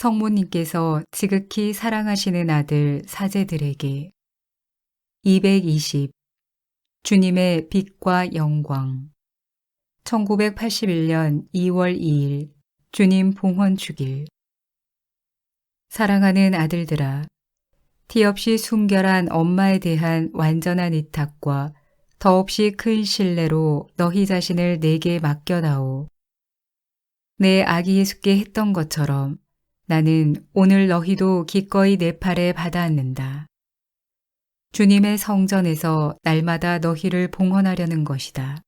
성모님께서 지극히 사랑하시는 아들 사제들에게 220 주님의 빛과 영광. 1981년 2월 2일 주님 봉헌 주길. 사랑하는 아들들아 티 없이 순결한 엄마에 대한 완전한 의탁과 더없이 큰 신뢰로 너희 자신을 내게 맡겨다오. 내 아기 예수께 했던 것처럼 나는 오늘 너희도 기꺼이 내 팔에 받아앉는다. 주님의 성전에서 날마다 너희를 봉헌하려는 것이다.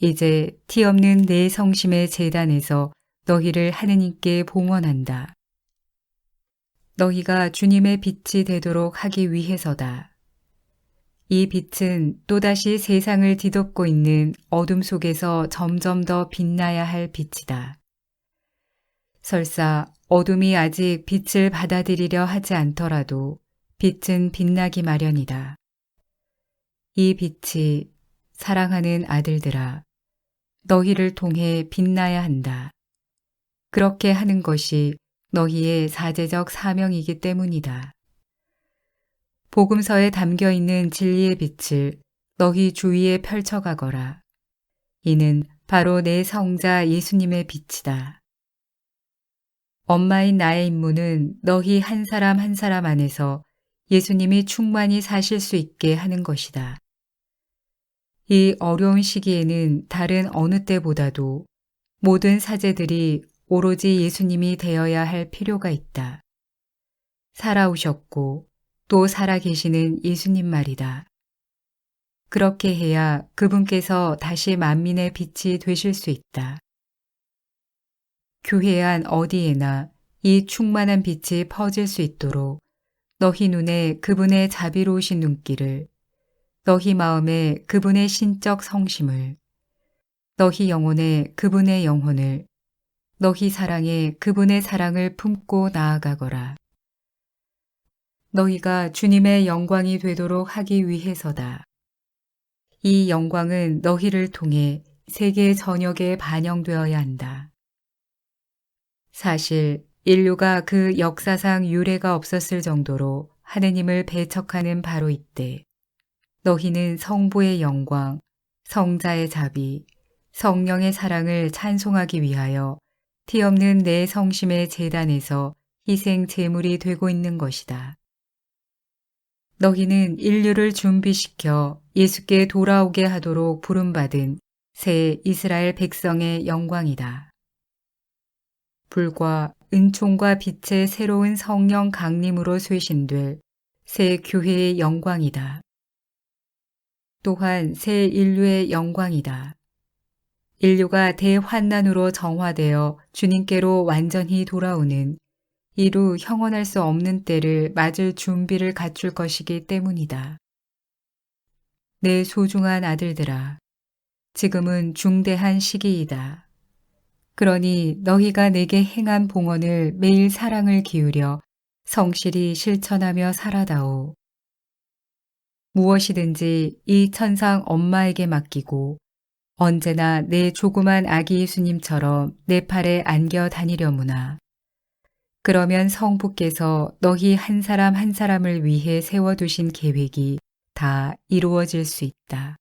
이제 티 없는 내 성심의 재단에서 너희를 하느님께 봉헌한다. 너희가 주님의 빛이 되도록 하기 위해서다. 이 빛은 또다시 세상을 뒤덮고 있는 어둠 속에서 점점 더 빛나야 할 빛이다. 설사 어둠이 아직 빛을 받아들이려 하지 않더라도 빛은 빛나기 마련이다. 이 빛이 사랑하는 아들들아, 너희를 통해 빛나야 한다. 그렇게 하는 것이 너희의 사제적 사명이기 때문이다. 복음서에 담겨 있는 진리의 빛을 너희 주위에 펼쳐가거라. 이는 바로 내 성자 예수님의 빛이다. 엄마인 나의 임무는 너희 한 사람 한 사람 안에서 예수님이 충만히 사실 수 있게 하는 것이다. 이 어려운 시기에는 다른 어느 때보다도 모든 사제들이 오로지 예수님이 되어야 할 필요가 있다. 살아오셨고 또 살아계시는 예수님 말이다. 그렇게 해야 그분께서 다시 만민의 빛이 되실 수 있다. 교회 안 어디에나 이 충만한 빛이 퍼질 수 있도록 너희 눈에 그분의 자비로우신 눈길을, 너희 마음에 그분의 신적 성심을, 너희 영혼에 그분의 영혼을, 너희 사랑에 그분의 사랑을 품고 나아가거라. 너희가 주님의 영광이 되도록 하기 위해서다. 이 영광은 너희를 통해 세계 전역에 반영되어야 한다. 사실 인류가 그 역사상 유례가 없었을 정도로 하느님을 배척하는 바로 이때 너희는 성부의 영광, 성자의 자비, 성령의 사랑을 찬송하기 위하여 티 없는 내 성심의 재단에서 희생 제물이 되고 있는 것이다. 너희는 인류를 준비시켜 예수께 돌아오게 하도록 부름받은 새 이스라엘 백성의 영광이다. 불과 은총과 빛의 새로운 성령 강림으로 쇄신될 새 교회의 영광이다. 또한 새 인류의 영광이다. 인류가 대환난으로 정화되어 주님께로 완전히 돌아오는 이루 형언할 수 없는 때를 맞을 준비를 갖출 것이기 때문이다. 내 소중한 아들들아, 지금은 중대한 시기이다. 그러니 너희가 내게 행한 봉헌을 매일 사랑을 기울여 성실히 실천하며 살아다오. 무엇이든지 이 천상 엄마에게 맡기고 언제나 내 조그만 아기 예수님처럼 내 팔에 안겨 다니려무나. 그러면 성부께서 너희 한 사람 한 사람을 위해 세워두신 계획이 다 이루어질 수 있다.